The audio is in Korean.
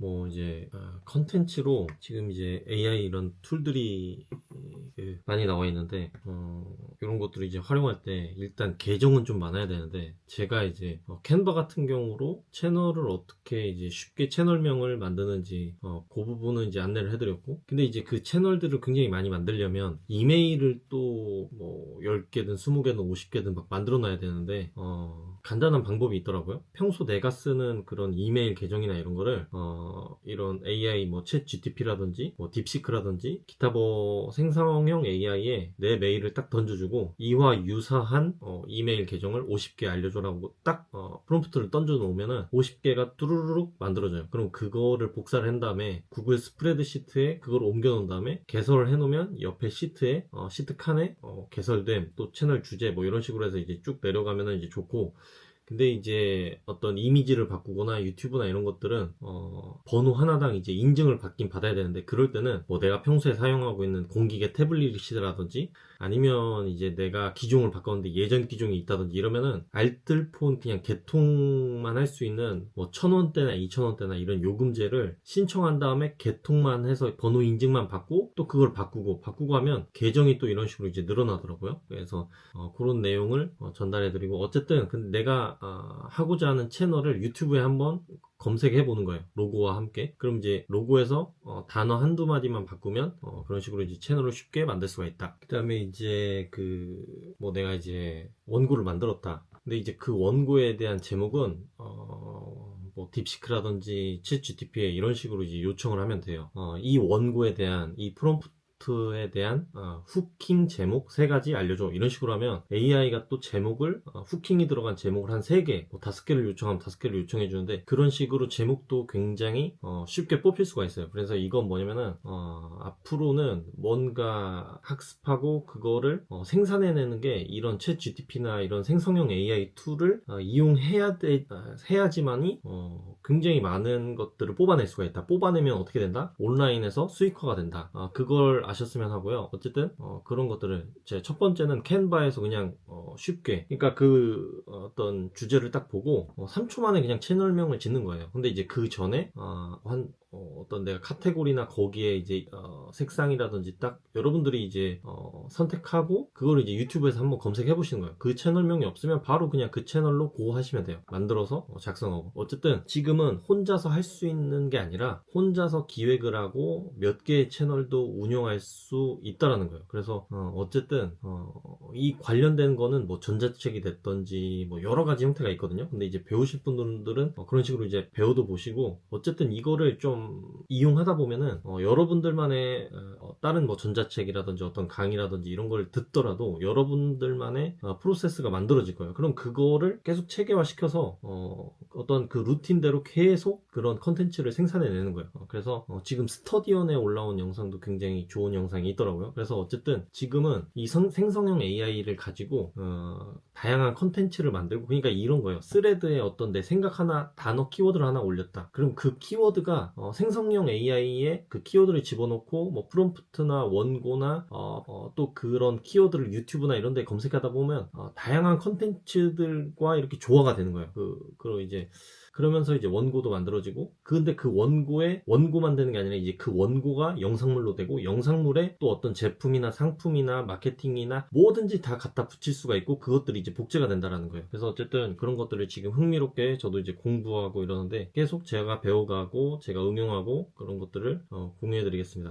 뭐 이제 아, 컨텐츠로 지금 이제 AI 이런 툴들이 그 많이 나와 있는데 어, 이런 것들을 이제 활용할 때 일단 계정은 좀 많아야 되는데 제가 이제 어, 캔바 같은 경우로 채널을 어떻게 이제 쉽게 채널명을 만드는지 어, 그 부분은 이제 안내를 해드렸고 근데 이제 그 채널들을 굉장히 많이 만들려면 이메일을 또 뭐 10개든 20개든 50개든 막 만들어 놔야 되는데 어, 간단한 방법이 있더라고요. 평소 내가 쓰는 그런 이메일 계정이나 이런 거를 어, 이런 AI 뭐챗 GTP라든지 뭐 딥시크라든지 기타 뭐 생성형 AI에 내 메일을 딱 던져주고 이와 유사한 어, 이메일 계정을 50개 알려줘라고 딱 어, 프롬프트를 던져 놓으면은 50개가 뚜루루룩 만들어져요. 그럼 그거를 복사를 한 다음에 구글 스프레드 시트에 그걸 옮겨 놓은 다음에 개설을 해 놓으면 옆에 시트에 어, 시트 칸에 어, 개설됨. 또 채널 주제 뭐 이런 식으로 해서 이제 쭉 내려가면은 이제 좋고 근데 이제 어떤 이미지를 바꾸거나 유튜브나 이런 것들은 어, 번호 하나당 이제 인증을 받긴 받아야 되는데 그럴 때는 뭐 내가 평소에 사용하고 있는 공기계 태블릿이라든지 아니면 이제 내가 기종을 바꿨는데 예전 기종이 있다든지 이러면은 알뜰폰 그냥 개통만 할 수 있는 뭐 천원대나 이천원대나 이런 요금제를 신청한 다음에 개통만 해서 번호 인증만 받고 또 그걸 바꾸고 바꾸고 하면 계정이 또 이런 식으로 이제 늘어나더라고요. 그래서 어, 그런 내용을 어, 전달해드리고 어쨌든 근데 내가 아, 하고자 하는 채널을 유튜브에 한번 검색해 보는 거예요. 로고와 함께. 그럼 이제 로고에서 어, 단어 한두 마디만 바꾸면 어, 그런 식으로 이제 채널을 쉽게 만들 수가 있다. 그 다음에 이제 그 뭐 내가 이제 원고를 만들었다. 근데 이제 그 원고에 대한 제목은 어, 뭐 딥시크라든지 챗 GTP에 이런 식으로 이제 요청을 하면 돼요. 어, 이 원고에 대한 이 프롬프트 에 대한 어, 후킹 제목 세 가지 알려줘 이런 식으로 하면 AI가 또 제목을 어, 후킹이 들어간 제목을 한 세 개, 뭐 다섯 개를 요청하면 다섯 개를 요청해 주는데 그런 식으로 제목도 굉장히 어, 쉽게 뽑힐 수가 있어요. 그래서 이건 뭐냐면은 어, 앞으로는 뭔가 학습하고 그거를 어, 생산해내는 게 이런 챗 GTP나 이런 생성형 AI 툴을 어, 이용해야 돼 아, 해야지만이 어, 굉장히 많은 것들을 뽑아낼 수가 있다. 뽑아내면 어떻게 된다? 온라인에서 수익화가 된다. 어, 그걸 아셨으면 하고요. 어쨌든 어, 그런 것들을 제 첫 번째는 캔바에서 그냥 어, 쉽게 그러니까 그 어떤 주제를 딱 보고 어, 3초 만에 그냥 채널명을 짓는 거예요. 근데 이제 그 전에 어, 한 어, 떤 내가 카테고리나 거기에 이제 어, 색상이라든지 딱 여러분들이 이제 어, 선택하고 그걸 이제 유튜브에서 한번 검색해 보시는 거예요. 그 채널명이 없으면 바로 그냥 그 채널로 고 하시면 돼요. 만들어서 어, 작성하고 어쨌든 지금은 혼자서 할 수 있는 게 아니라 혼자서 기획을 하고 몇 개의 채널도 운영할 수 있다라는 거예요. 그래서 어, 쨌든이 관련된 거는 뭐 전자책이 됐던지 뭐 여러 가지 형태가 있거든요. 근데 이제 배우실 분들은 어, 그런 식으로 이제 배워도 보시고 어쨌든 이거를 좀 이용하다 보면은 어, 여러분들만의 어, 다른 뭐 전자책이라든지 어떤 강의라든지 이런 걸 듣더라도 여러분들만의 어, 프로세스가 만들어질 거예요. 그럼 그거를 계속 체계화 시켜서 어, 어떤 그 루틴대로 계속 그런 컨텐츠를 생산해내는 거예요. 어, 그래서 어, 지금 스터디언에 올라온 영상도 굉장히 좋은 영상이 있더라고요. 그래서 어쨌든 지금은 이 성- 생성형 AI를 가지고 어, 다양한 컨텐츠를 만들고 그러니까 이런 거예요. 스레드에 어떤 내 생각 하나 단어 키워드를 하나 올렸다. 그럼 그 키워드가 어, 생성형 AI에 그 키워드를 집어넣고 뭐 프롬프트나 원고나 어, 어, 또 그런 키워드를 유튜브나 이런 데 검색하다 보면 어, 다양한 컨텐츠들과 이렇게 조화가 되는 거예요. 그 그리고 이제 그러면서 이제 원고도 만들어지고 근데 그 원고에 원고만 되는 게 아니라 이제 그 원고가 영상물로 되고 영상물에 또 어떤 제품이나 상품이나 마케팅이나 뭐든지 다 갖다 붙일 수가 있고 그것들이 이제 복제가 된다라는 거예요. 그래서 어쨌든 그런 것들을 지금 흥미롭게 저도 이제 공부하고 이러는데 계속 제가 배워가고 제가 응용하고 그런 것들을 어, 공유해드리겠습니다.